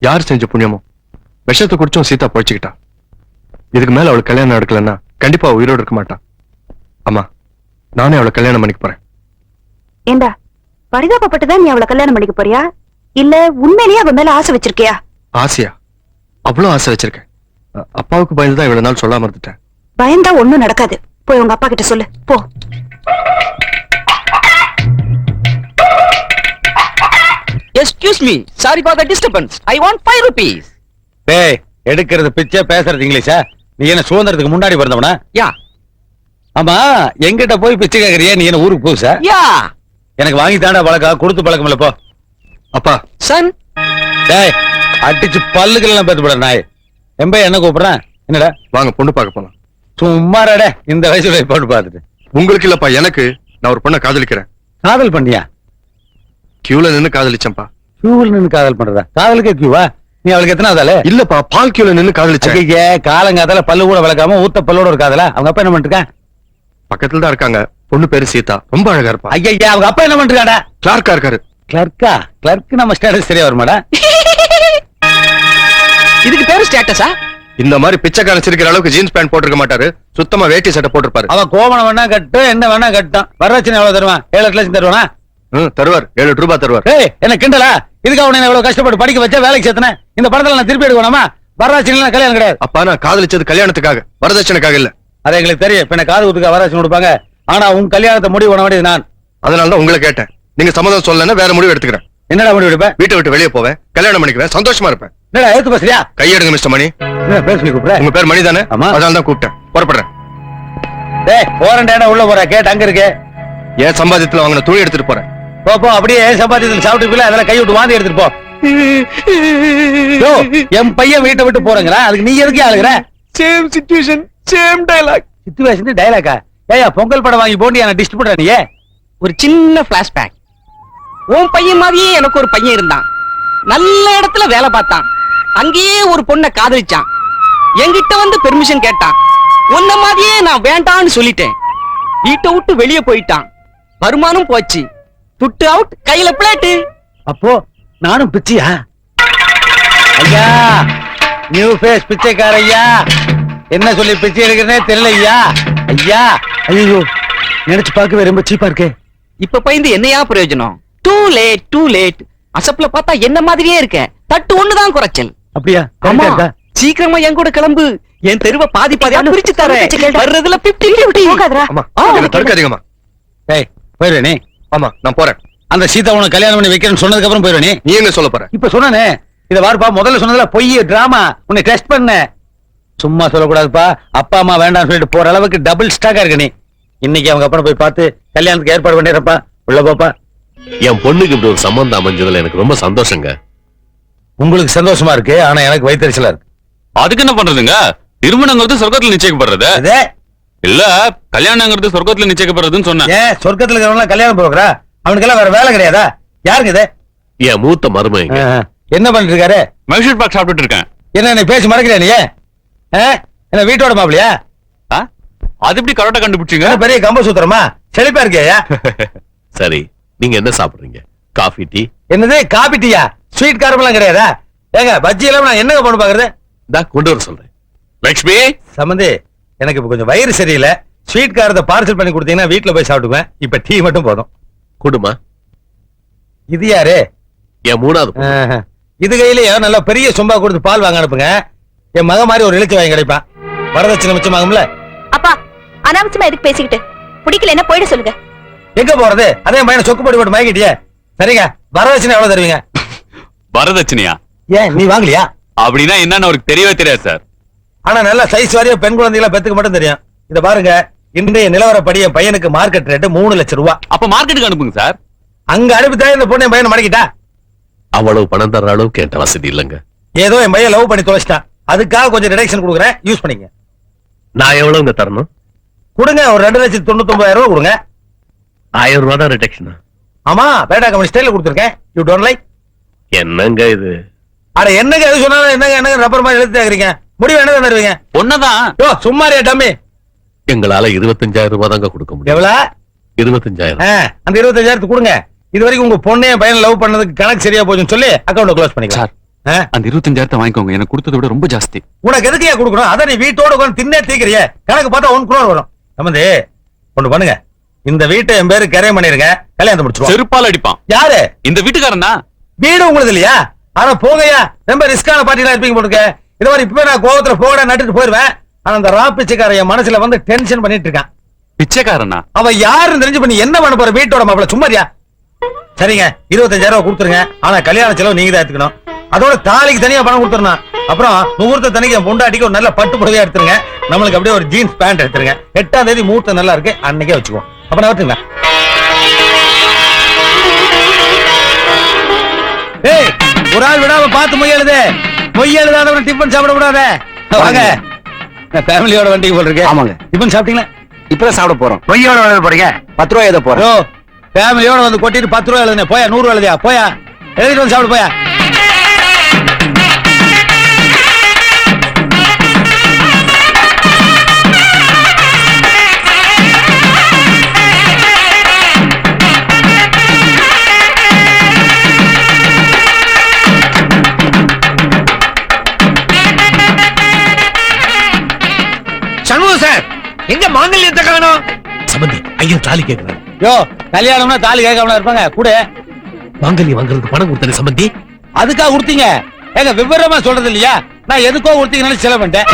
யார் செஞ்ச புண்ணியமோ? விஷத்தை குடிச்சும் சீதா பொழைச்சுக்கிட்டா. இதுக்கு மேல அவளுக்கு கல்யாணம் நடக்கலன்னா கண்டிப்பா உயிரோட இருக்க மாட்டா. அம்மா நானே அவளை கல்யாணம் பண்ணிக்க போறேன். ஏண்டா பரிதாபப்பட்டுதான் நீ அவளை கல்யாணம் பண்ணிக்க போறியா? இல்ல உண்மையிலேயே அவ மேல ஆசை வச்சிருக்கியா? ஆசையா? அவ்வளவு ஆசை வச்சிருக்கேன். அ- அப்பாவுக்கு பயந்து தான் இவ்வளவு நாள் சொல்லாம இருந்துட்டேன். பயந்தா ஒண்ணும் நடக்காது. போய் உங்க அப்பா கிட்ட சொல்லு. போ. Excuse me sorry for the disturbance I want five rupees டேய் எடுக்கிறது பிச்சை பேசுறது இங்கிலீஷா? நீ என்ன சுதந்திரத்துக்கு முன்னாடி பிறந்தவனா? யா. ஆமா எங்கிட்ட போய் பிச்சை கேக்குறியா நீ என்ன ஊருக்கு புதுசா? யா. எனக்கு வாங்கி தாண்டா பழக்கம் கொடுத்து பழக்கம் இல்ல போ. அப்பா. சன் டேய் அடிச்சு பல்லுக்கெல்லாம் பேத்து போட நாய். எம்ப என்ன கூப்பிடுறேன்? என்னடா? வாங்க பொண்ணு பார்க்க போலாம். சும்மாடா இந்த வயசுல போட்டு பார்த்துட்டு. உங்களுக்கு இல்லப்பா எனக்கு நான் ஒரு பொண்ணை காதலிக்கிறேன். காதல் பண்ணியா? கியூல நின்னு காதலிச்சேன்ப்பா. கியூவில் நின்னு காதல் பண்றதா? காதலுக்கே கியூவா நீ அவளுக்கு எத்தனை ஆதாலே இல்லப்பா பால் கியூல நின்னு காதலிச்சேன். ஐயே காலங்காதால பல்லு கூட விளக்காம ஊத்த பல்லோட ஒரு காதலா? அவங்க அப்பா என்ன பண்ணிருக்கான் பக்கத்துல தான் இருக்காங்க. பொண்ணு பேரு சீதா. ரொம்ப அழகா இருப்பா. ஐயா அவங்க அப்பா என்ன பண்ணிருக்காடா கிளார்க்கா இருக்காரு. கிளர்க்கா கிளர்க் நம்ம ஸ்டேட்டஸ் சரியா வருமாடா? இதுக்கு பேரு ஸ்டேட்டஸா இந்த மாதிரி பிச்சைக்காரன் சிரிக்கிற அளவுக்கு ஜீன்ஸ் பேண்ட் போட்டிருக்க மாட்டாரு. சுத்தமா வேட்டி சட்டை போட்டிருப்பாரு. அவ கோவணம் வேணா கட்டும் என்ன வேணா கட்டும். வரதட்சணை எவ்வளவு தருவான்? ஏழு லட்சம் தருவானா? தருவார். ஏழு எட்டு ரூபாய் தருவார் என்ன கிண்டலா? இதுக்கு அவனை எவ்வளவு கஷ்டப்பட்டு படிக்க வச்சா வேலைக்கு சேர்த்தனேன். இந்த படத்துல நான் திருப்பி எடுக்கணுமா? வரதட்சணை கல்யாணம் கிடையாது. அப்பா நான் காதலிச்சது கல்யாணத்துக்காக. வரதட்சணைக்காக இல்ல. அது எங்களுக்கு தெரியும். இப்ப என்ன காது குத்துக்க வரதட்சணை கொடுப்பாங்க. ஆனா உன் கல்யாணத்தை முடிவு பண்ண வேண்டியது நான். அதனால தான் உங்களை கேட்டேன். நீங்க சம்மதம் சொல்லலைன்னா வேற முடிவு எடுத்துக்கிறேன். என்னடா முடிவு எடுப்ப? வீட்டை விட்டு வெளியே போவேன். கல்யாணம் பண்ணிக்குவேன். சந்தோஷமா இருப்பேன். என்னடா ஏத்து பேசுறியா? கையெடுங்க மிஸ்டர் மணி. பேச நீ கூப்பிடுற? உங்க பேர் மணி தானே. அதனால தான் கூப்பிட்டேன். புறப்படுறேன். டேய் போறேன்டா உள்ள போற? கேட்டு அங்க இருக்கு. என் சம்பாதியத்துல வாங்கின துணி எடுத்துட்டு போறேன். போ போ அப்படியே சம்பாதியத்தில் சாப்பிட்டு அதெல்லாம் கை விட்டு வாந்தி எடுத்துட்டு போ. யோ, என் பையன் வீட்டை விட்டு போறேங்கிறான் அதுக்கு நீ எதுக்கு ஆளுகிற? Same situation same dialogue situation டைலாக்கா ஏயா பொங்கல் படம் வாங்கி போண்டி என்ன டிஸ்ட்ரிபியூட்டர் நீ ஒரு சின்ன பிளாஷ்பேக் உன் பையன் மாதிரியே எனக்கு ஒரு பையன் இருந்தான். நல்ல இடத்துல வேலை பார்த்தான். அங்கேயே ஒரு பொண்ணை காதலிச்சான். என்கிட்ட வந்து பெர்மிஷன் கேட்டான். உன்ன மாதிரியே நான் வேண்டான்னு சொல்லிட்டேன். வீட்டை விட்டு வெளியே போயிட்டான். வருமானம் போச்சு. துட்டு அவுட் கையில பிளேட்டு அப்போ நானும் பிச்சையா ஐயா நியூ ஃபேஸ் பிச்சைக்கார ஐயா என்ன சொல்லி பிச்சை எடுக்கிறனே தெரியல ஐயா ஐயா ஐயோ நினைச்சு பார்க்கவே ரொம்ப சீப்பா இருக்கு இப்ப பயந்து என்னையா பிரயோஜனம் டூ லேட் டூ லேட் அசப்ல பார்த்தா என்ன மாதிரியே இருக்க தட்டு ஒண்ணுதான் குறைச்சல் அப்படியா ஆமா? சீக்கிரமா என் கூட கிளம்பு என் தெருவை பாதி பாதியா ஏய், பிரிச்சு தரேன். வர்றதுல பிப்டி என்ன தடுக்காதீங்கம்மா போயிரு நீ ஆமா நான் போறேன். அந்த சீதா உனக்கு கல்யாணம் பண்ணி வைக்கிறேன்னு சொன்னதுக்கு அப்புறம் போயிரு நீ. நீ எங்க சொல்ல போற? இப்ப சொன்னானே இத வாருப்பா முதல்ல சொன்னதுல பொய் டிராமா உன்னை டெஸ்ட் பண்ண. சும்மா சொல்லக்கூடாதுப்பா அப்பா அம்மா வேண்டாம்னு சொல்லிட்டு போற அளவுக்கு டபுள் ஸ்டாக்கா இருக்க நீ. இன்னைக்கு அவங்க அப்புறம் போய் பார்த்து கல்யாணத்துக்கு ஏற்பாடு பண்ணிடுறப்பா. உள்ள போப்பா. என் பொண்ணுக்கு இப்படி ஒரு சம்பந்தம் அமைஞ்சதுல எனக்கு ரொம்ப சந்தோஷங்க. உங்களுக்கு சந்தோஷமா இருக்கு ஆனா எனக்கு வயிற்றுச்சலா இருக்கு. அதுக்கு என்ன பண்றதுங்க? திருமணங்கிறது சொர்க்கத்துல நிச்சயிக்கப்படுறது. அதே இல்ல கல்யாணங்கிறது சொர்க்கத்துல நிச்சயிக்கப்படுறதுன்னு சொன்னேன் ஏன் சொர்க்கத்துல இருக்கிறவங்க கல்யாணம் போகிறா? அவனுக்கெல்லாம் வேற வேலை கிடையாதா? யாருங்க இது? என் மூத்த மருமைங்க என்ன பண்ணிட்டு இருக்காரு மைசூர் பாக் சாப்பிட்டுட்டு இருக்கேன். என்ன நீ பேசி மறக்கிறியா நீ? ஆ? என்ன வீட்டோட மாப்பிளையா ஆ? அது எப்படி கரெக்டா கண்டுபிடிச்சீங்க? பெரிய கம்ப சூத்திரமா? செழிப்பா இருக்கியா சரி நீங்க என்ன சாப்பிடுறீங்க? Coffee tea? என்னது காபி டீயா? ஸ்வீட் காரமெல்லாம் கிடையாதா? ஏங்க பஜ்ஜி எல்லாம் நான் என்னங்க பண்ணு பாக்குறது? தா கொண்டு வர சொல்றேன். லட்சுமி சம்பந்தி எனக்கு இப்ப கொஞ்சம் வயிறு சரியில்லை. ஸ்வீட் காரத்தை பார்சல் பண்ணி கொடுத்தீங்கன்னா வீட்டுல போய் சாப்பிட்டுக்குவேன். இப்ப டீ மட்டும் போதும். குடுமா. இது யாரு? என் மூணாவது. இது கையிலயே நல்லா பெரிய சொம்பா கொடுத்து பால் வாங்க அனுப்புங்க. என் மக மாதிரி ஒரு இழுச்சி வாங்கி கிடைப்பான். வரதட்சணை மிச்சமாகும்ல அப்பா அனாவசியமா எதுக்கு பேசிக்கிட்டு? பிடிக்கல என்ன போயிட சொல்லுங்க. எங்க போறது? அதே பையனை சொக்கு போட்டு போட்டு மயக்கிட்டியே. சரிங்க. வரதட்சணை எவ்வளவு தருவீங்க? வரதட்சணையா? ஏன் நீ வாங்கலையா? அப்படின்னா என்னன்னு அவருக்கு தெரியவே தெரியாது சார். ஆனா நல்ல சைஸ் வாரியா பெண் குழந்தைகளை பெத்துக்க மட்டும் தெரியும். இத பாருங்க இன்றைய நிலவரப்படி என் பையனுக்கு மார்க்கெட் ரேட்டு மூணு லட்சம் ரூபாய் அப்ப மார்க்கெட்டுக்கு அனுப்புங்க சார். அங்க அனுப்பித்தான் இந்த பொண்ணு என் பையனை மடக்கிட்டா? அவ்வளவு பணம் தர்ற அளவுக்கு என்கிட்ட வசதி இல்லைங்க. ஏதோ என் பையன் லவ் பண்ணி தொலைச்சிட்டான் அதுக்காக கொஞ்சம் ரிடக்ஷன் கொடுக்குறேன். யூஸ் பண்ணிக்க நான் எவ்வளவுங்க தரணும்? கொடுங்க ஒரு ரெண்டு லட்சத்தி தொண்ணூத்தி ஒன்பதாயிரம் ரூபாய் கொடுங்க. ஆயிரம் ரூபாய் தான் ரிடக்ஷனா ஆமா பேட்டா கம்பெனி ஸ்டைல கொடுத்துருக்கேன். யூ டோன்ட் லைக் என்னங்க இது? அட என்னங்க எது சொன்னாலும் என்னங்க என்னங்க ரப்பர் மாதிரி எழுத்து கேக்குறீங்க முடிவு என்ன தருவீங்க? ஒன்னதான் யோ சும்மாரியா டம்மி. எங்களால இருபத்தஞ்சாயிரம் ரூபாய் தாங்க கொடுக்க முடியும். எவ்வளவு இருபத்தஞ்சாயிரம். அந்த இருபத்தஞ்சாயிரத்து கொடுங்க. இது வரைக்கும் உங்க பொண்ணே பையன் லவ் பண்ணதுக்கு கணக்கு சரியா போச்சுன்னு சொல்லி அக்கௌண்ட் க்ளோஸ் பண்ணிக்கலாம்? அந்த இருபத்தஞ்சாயிரத்தை வாங்கிக்கோங்க. எனக்கு கொடுத்ததை விட ரொம்ப ஜாஸ்தி. உனக்கு எதுக்கு கொடுக்கணும்? அதை நீ வீட்டோட உட்கார்ந்து தின்னே தீக்கிறியே. கணக்கு பார்த்தா ஒன் குரோர் வரும். சம்பந்தி ஒண்ணு பண்ணுங்க. இந்த வீட்டை என் பேரு கரையம் பண்ணிருங்க கல்யாணத்தை முடிச்சிருவோம். செருப்பால் அடிப்பான். யாரு? இந்த வீட்டுக்காரன் தான். வீடு உங்களுக்கு இல்லையா? ஆனா போகையா ரொம்ப ரிஸ்கான பார்ட்டிலாம் இருப்பீங்க போட்டுக்க. இது மாதிரி இப்பவே நான் கோவத்துல போகட நட்டுட்டு போயிருவேன். ஆனா அந்த ராப்பிச்சைக்கார என் மனசுல வந்து டென்ஷன் பண்ணிட்டு இருக்கான் பிச்சைக்காரனா? அவ யாருன்னு தெரிஞ்சு பண்ணி என்ன பண்ண போற வீட்டோட மாப்பிள? சும்மாரியா சரிங்க இருபத்தஞ்சாயிரம் ரூபாய் கொடுத்துருங்க. ஆனா கல்யாண செலவு நீங்க தான் எடுத்துக்கணும். அதோட தாலிக்கு தனியா பணம் கொடுத்துருணும் அப்புறம் முகூர்த்த தனிக்கு பொண்டாட்டிக்கு ஒரு நல்ல பட்டு புடவையா எடுத்துருங்க. நம்மளுக்கு அப்படியே ஒரு ஜீன்ஸ் பேண்ட் எடுத்துருங்க. எட்டாம் தேதி முகூர்த்தம் நல்லா இருக்கு. அன்னைக்கே வச்சுக்குவோம். அப்ப நான் வரட்டுங்களா? ஏய் ஒரு ஆள் விடாம பார்த்து மொய் எழுது மொய் எழுதாதவன் டிஃபன் சாப்பிட கூடாத வாங்க ஃபேமிலியோட வண்டிக்கு போல் இருக்கு. ஆமாங்க. டிஃபன் சாப்பிட்டீங்களா? இப்பதான் சாப்பிட போறோம். மொய்யோட எழுத போறீங்க? பத்து ரூபாய் ஏதோ போறேன். யோ ஃபேமிலியோட வந்து கொட்டிட்டு பத்து ரூபா எழுதுனே போயா நூறு ரூபா எழுதியா? போயா. எழுதிட்டு வந்து சாப்பிடு போயா. தாலி கேட்கிறாரு யோ கல்யாணம்னா தாலி கேட்காம இருப்பாங்க. கூட. மாங்கல்யம் வாங்குறதுக்கு பணம் கொடுத்தேன் சம்பந்தி? அதுக்காக கொடுத்தீங்க ஏங்க விவரமா சொல்றது இல்லையா? நான் எதுக்கோ கொடுத்தீங்கன்னு செலவு பண்ணிட்டேன்.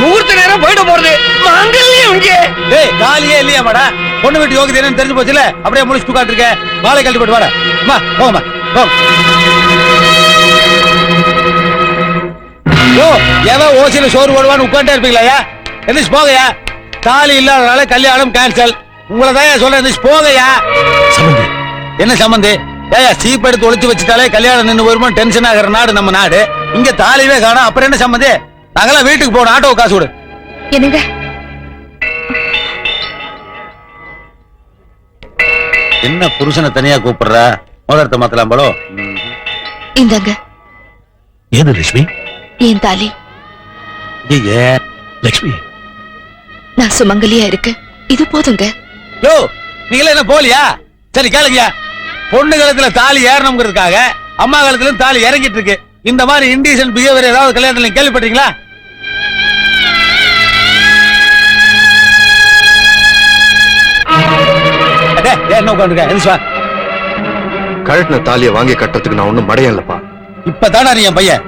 முகூர்த்த நேரம் போயிட போறது. மாங்கல்யம் இங்கே. ஏய் தாலியே இல்லையா மாடா? பொண்ணு வீட்டு யோகிதை என்னன்னு தெரிஞ்சு போச்சுல? அப்படியே முடிச்சு உட்காந்துருக்க மாலை கழட்டி போட்டு வாடா. அம்மா போங்கம்மா போங்க. யோ எவன் ஓசியில சோறு போடுவான்னு உட்காந்துட்டே இருப்பீங்களா எந்திரிச்சு போகையா தாலி இல்லாதனால கல்யாணம் கேன்சல் உங்களை தான் சொல்றேன் எந்திரிச்சு போகையா சம்பந்தி என்ன சம்பந்தி ஏயா சீப் எடுத்து ஒளிச்சு வச்சுட்டாலே கல்யாணம் நின்று வருமோ டென்ஷன் ஆகிற நாடு நம்ம நாடு. இங்க தாலிவே காணோம் அப்புறம் என்ன சம்பந்தி நாங்கெல்லாம் வீட்டுக்கு போகணும் ஆட்டோ காசு கொடு. என்னங்க? என்ன புருஷனை தனியா கூப்பிடுற? முதலத்தை மாத்தலாம் போலோ இந்தாங்க. ஏது லட்சுமி? என் தாலி? ஐயே லட்சுமி நான் சுமங்கலியா இருக்கு. இது போதுங்க. யோ நீங்களே என்ன போலியா? சரி கேளுங்க. பொண்ணு காலத்துல தாலி ஏறணுங்கிறதுக்காக அம்மா காலத்துல தாலி இறங்கிட்டு இருக்கு. இந்த மாதிரி இன்டீசன் பிஹேவியர் ஏதாவது கல்யாணத்துல நீங்க கேள்விப்பட்டீங்களா என்ன உட்காந்துருக்க? கழட்டின தாலியை வாங்கி கட்டுறதுக்கு நான் ஒண்ணும் மடையன் இல்லப்பா. இப்பதானா நீ என் பையன்?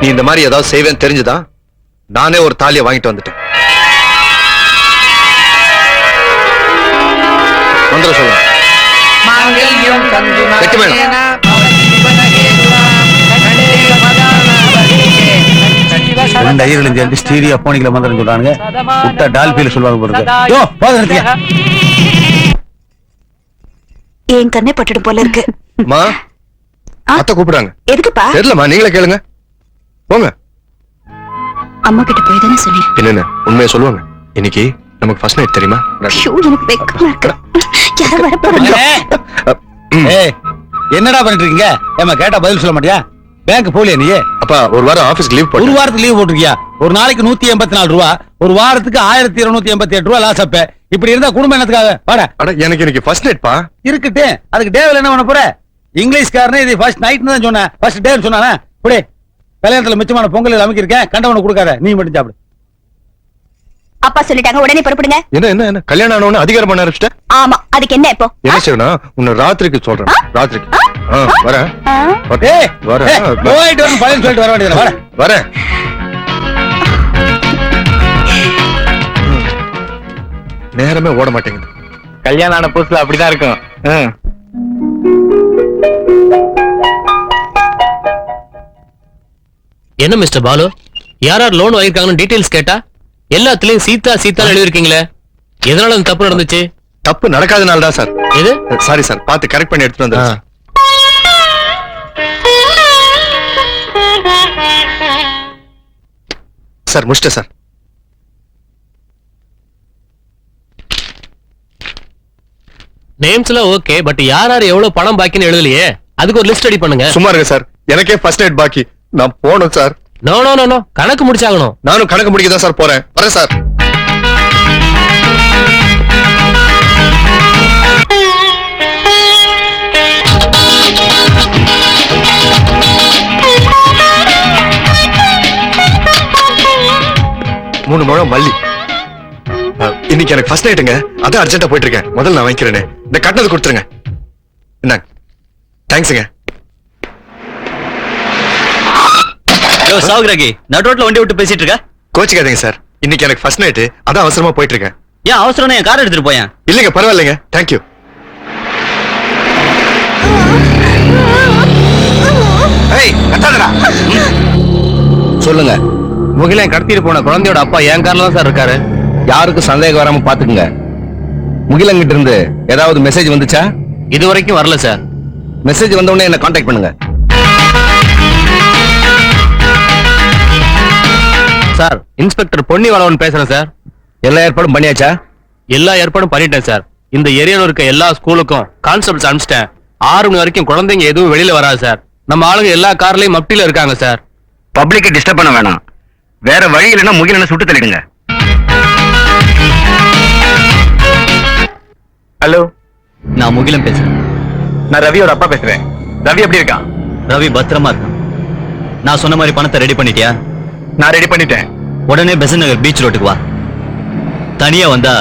நீ இந்த மாதிரி ஏதாவது செய்வேன்னு தெரிஞ்சுதா நானே ஒரு தாலியை வாங்கிட்டு வந்துட்டேன். வந்துட சொல்லுங்க. கெட்டி மேளம். ரெண்டு ஐயர்களும் சேர்ந்து ஸ்டீரியோ போனிக்கல மந்திரம் சொல்றானுங்க. விட்டா டால்பியில சொல்லுவாங்க போறது யோ போதும் என் கண்ணே பட்டுடும் போல இருக்கு? அத்தை கூப்பிடுறாங்க. எதுக்குப்பா? தெரியலம்மா நீங்களே கேளுங்க. போங்க. அம்மா கிட்ட போய் தானே சொன்னேன். என்னென்ன? உண்மையை சொல்லுவாங்க. இன்னைக்கு நமக்கு ஃபர்ஸ்ட் நைட் தெரியுமா? எனக்கு வெக்கமா இருக்கு. யாரோ வர போறாங்க. ஏய் என்னடா பண்ணிட்டு இருக்கீங்க ஏமா கேட்டா பதில் சொல்ல மாட்டியா? பேங்க் போலியா நீ? அப்பா ஒரு வாரம் ஆபீஸ்க்கு லீவ் ஒரு போட்டு வாரத்துக்கு லீவ் போட்டிருக்கியா? ஒரு நாளைக்கு நூத்தி எண்பத்தி நாலு ரூபா ஒரு வாரத்துக்கு ஆயிரத்தி இருநூத்தி எண்பத்தி எட்டு ரூபா லாஸ் அப்ப. இப்படி இருந்தா குடும்பம் என்னத்துக்காக? வாடா. அட எனக்கு இன்னைக்கு ஃபர்ஸ்ட் நைட் பா இருக்கட்டு அதுக்கு டேவில் என்ன பண்ண போற? இங்கிலீஷ்காரனே இது ஃபர்ஸ்ட் நைட் தான் சொன்னேன். ஃபர்ஸ்ட் டே சொன்னானே. புடி கல்யாணத்துல மிச்சமான பொங்கல் அமைக்கிருக்கேன். கண்டவனை கொடுக்காத. நீ மட்டும் சாப்பிடு. அப்பா சொல்லிட்டாங்க. உடனே புறப்படுங்க. என்ன என்ன என்ன? கல்யாணம் ஆனவன அதிகாரம் பண்ண ஆரம்பிச்சிட்ட? ஆமா. அதுக்கு என்ன இப்போ? என்ன செய்யணும் உன்னை ராத்திரிக்கு சொல்றேன். ராத்திரிக்கு. வரேன்? ஏய் வரேன். போயிட்டு வரணும் பழனி சொல்லிட்டு வர வேண்டியது வர. வரேன். நேரமே ஓட மாட்டேங்குது. கல்யாணம் ஆன புதுசுல அப்படிதான் இருக்கும். என்ன மிஸ்டர் பாலு? யார் யார் லோன் வாங்கிருக்காங்கன்னு டீடைல்ஸ் கேட்டா எல்லாத்துலயும் சீதா சீதா எழுதிருக்கீங்களே எதனால அந்த தப்பு நடந்துச்சு? தப்பு நடக்காதனால தான் சார். எது? Sorry sir. பார்த்து கரெக்ட் பண்ணி எடுத்துட்டு. வந்துடுறேன் சார். முடிச்சிட்டேன் சார். நேம்ஸ் எல்லாம் ஓகே பட் யார் யார் எவ்வளவு பணம் பாக்கின்னு எழுதலையே? அதுக்கு ஒரு லிஸ்ட் ரெடி பண்ணுங்க. சும்மா இருங்க சார். எனக்கே ஃபர்ஸ்ட் நைட் பாக்கி. நான் போனோம் sir. No no no no கணக்கு முடிச்சாகணும். நானும் கணக்கு முடிக்க தான் சார் போறேன். வரேன் சார். மூணு முழம் மல்லி. இன்னைக்கு எனக்கு ஃபர்ஸ்ட் நைட்டுங்க அதான் அர்ஜென்ட்டா போயிட்டு இருக்கேன். முதல்ல நான் வாங்கிக்கிறேனே. இந்த கட்டினது கொடுத்துருங்க. என்ன தேங்க்ஸுங்க யோ சாவுகிராகி நடுரோட்ல வண்டி விட்டு பேசிட்டு இருக்க? கோச்சிக்காதீங்க சார். இன்னைக்கு எனக்கு ஃபர்ஸ்ட் நைட்டு அதான் அவசரமா போயிட்டு இருக்கேன் ஏன் அவசரம் என் கார் எடுத்துட்டு போயேன்? இல்லைங்க பரவாயில்லைங்க. தேங்க்யூ சொல்லுங்க. முகிலன் கடத்திட்டு போன குழந்தையோட அப்பா என் கார்ல தான் சார் இருக்காரு. யாருக்கும் சந்தேகம் வராம பாத்துக்குங்க. முகிலங்கிட்ட இருந்து ஏதாவது மெசேஜ் வந்துச்சா? இது வரைக்கும் வரல சார். மெசேஜ் வந்த உடனே என்ன காண்டாக்ட் பண்ணுங்க. சார். இன்ஸ்பெக்டர் பொன்னி வளவன் பேசுறேன் சார். எல்லா ஏற்பாடும் பண்ணியாச்சா? எல்லா ஏற்பாடும் பண்ணிட்டேன் சார். இந்த ஏரியால இருக்க எல்லா ஸ்கூலுக்கும் கான்ஸ்டபிள்ஸ் அனுப்பிச்சிட்டேன். ஆறு மணி வரைக்கும் குழந்தைங்க எதுவும் வெளியில வராது சார். நம்ம ஆளுங்க எல்லா கார்லயும் மப்டியில இருக்காங்க சார். பப்ளிக்கை டிஸ்டர்ப் பண்ண வேணாம். வேற வழி இல்லைன்னா முகிலனை சுட்டு தள்ளிடுங்க. ஹலோ. நான் முகிலம் பேசுறேன். நான் ரவியோட அப்பா பேசுறேன். ரவி எப்படி இருக்கான்? ரவி பத்திரமா இருக்கான். நான் சொன்ன மாதிரி பணத்தை ரெடி பண்ணிட்டியா? நான் ரெடி பண்ணிட்டேன். உடனே பெசன் நகர் பீச் ரோட்டுக்கு வா. தனியா வந்தா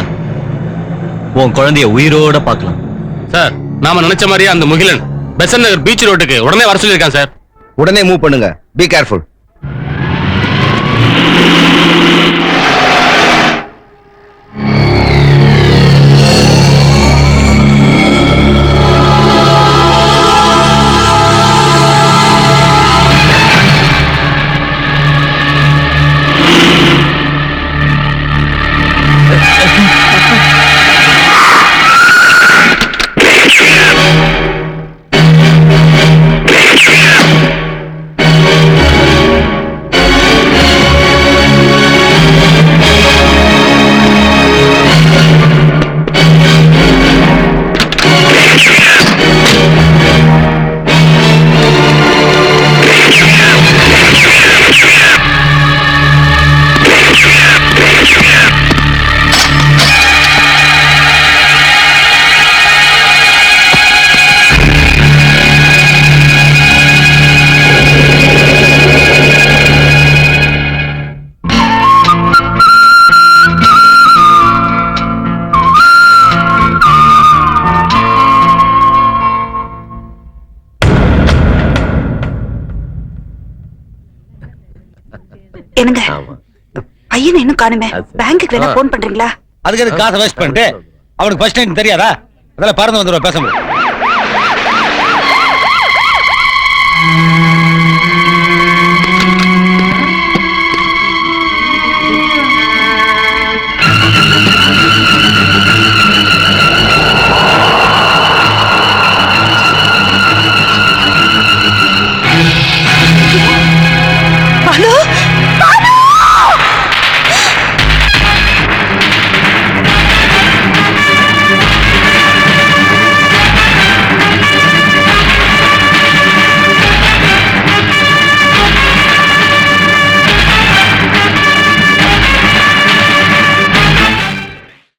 உன் குழந்தைய உயிரோட பார்க்கலாம். சார் நாம நினைச்ச மாதிரியே அந்த முகிலன் பெசன் நகர் பீச் ரோட்டுக்கு உடனே வர சொல்லியிருக்கான் சார். உடனே மூவ் பண்ணுங்க. பி கேர்ஃபுல் என்னங்க? பையனை இன்னும் காணுமே. பேங்க்குக்கு வேணா போன் பண்றீங்களா? அதுக்கு எதுக்கு காசை வேஸ்ட் பண்ணிட்டு? அவனுக்கு ஃபர்ஸ்ட் டைம் தெரியாதா? அதெல்லாம் பறந்து வந்துடுவா பேச முடியும்